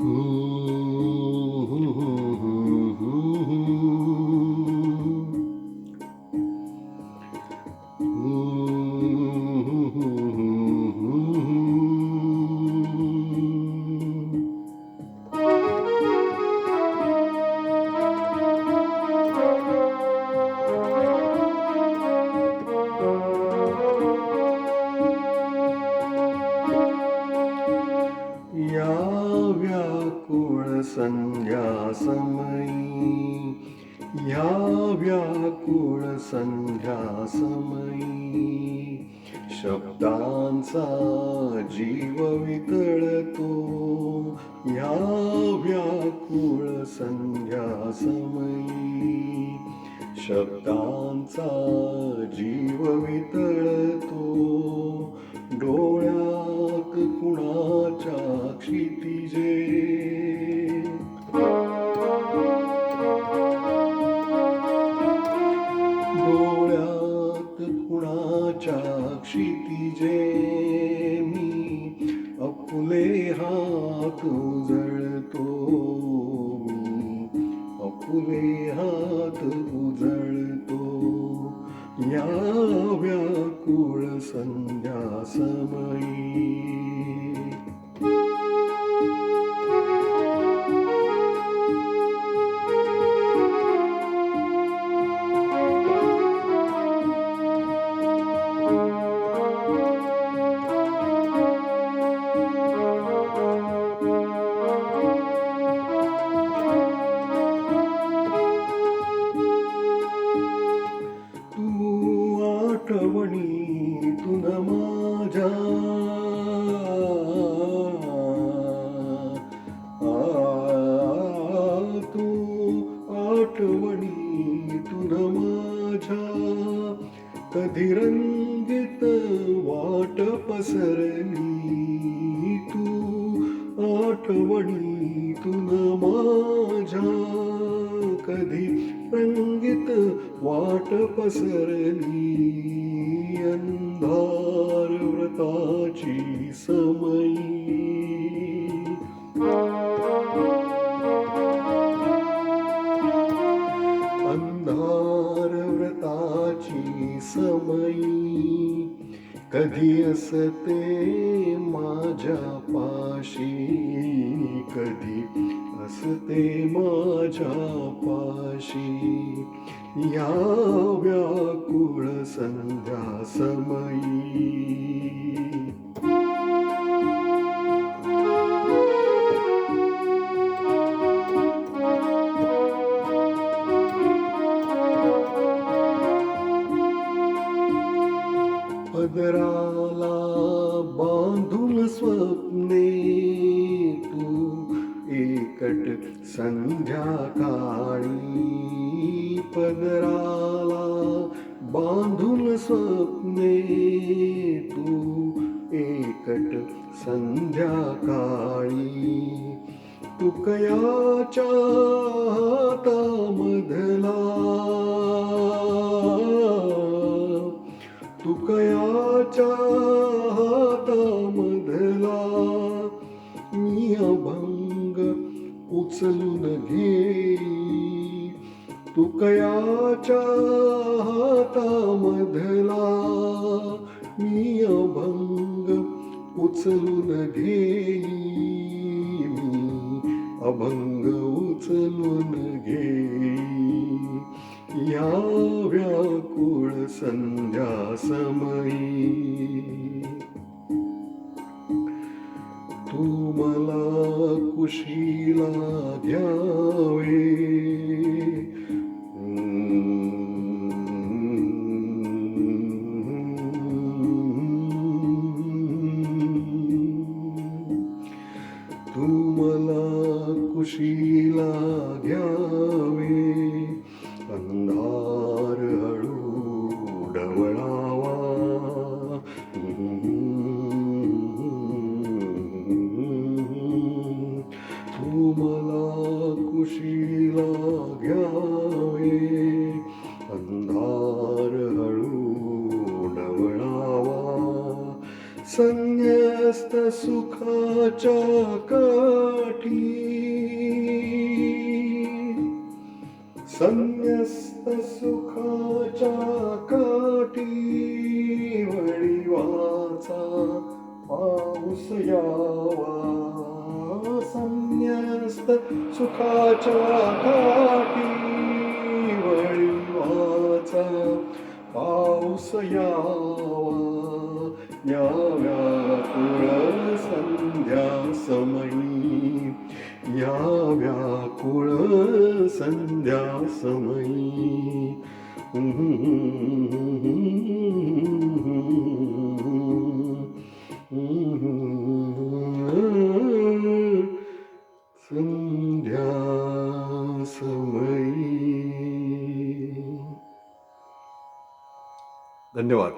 या व्याकुळ संध्या समयी या व्याकुळ संध्या समयी शब्दांचा जीव वितळतो. या व्याकुळ संध्या समयी शब्दांचा जीव वितळतो. उजळतो अपुले हात उजळतो या व्याकुळ संध्या समयी तू आठवणी तुन माझ्या. आ, तू आठवणी तुन माझ्या. कधी रंगीत वाट पसरली तू आठवणी तुन माझ्या. कधी रंगीत वाट पसरली. अंधार व्रताची समयी अंधार व्रताची समयी कधी असते माझ्या पाशी? कधी असते माझ्या पाशी या व्याकुळ संध्या समयी. पदराला बांधून स्वप्ने एकट संध्याकाळी पदराला बांधून स्वप्ने तू एकट संध्याकाळी तुकयाच्या हातामधला तुकयाच्या मधला मी अभंग उचलून घेई मी. अभंग उचलून घेई या व्याकुळ संध्या समयी. तू मला कुशीला घ्या. യാവേ अंधारहळूडवळावा संन्यस्त सुखाच्या का पाऊस यावा संन्यस्त सुखाच्या काठी वळीवाचा पाऊस यावा या व्याकुळ संध्या समयी या व्याकुळ संध्या समयी संध्या समयी धन्यवाद.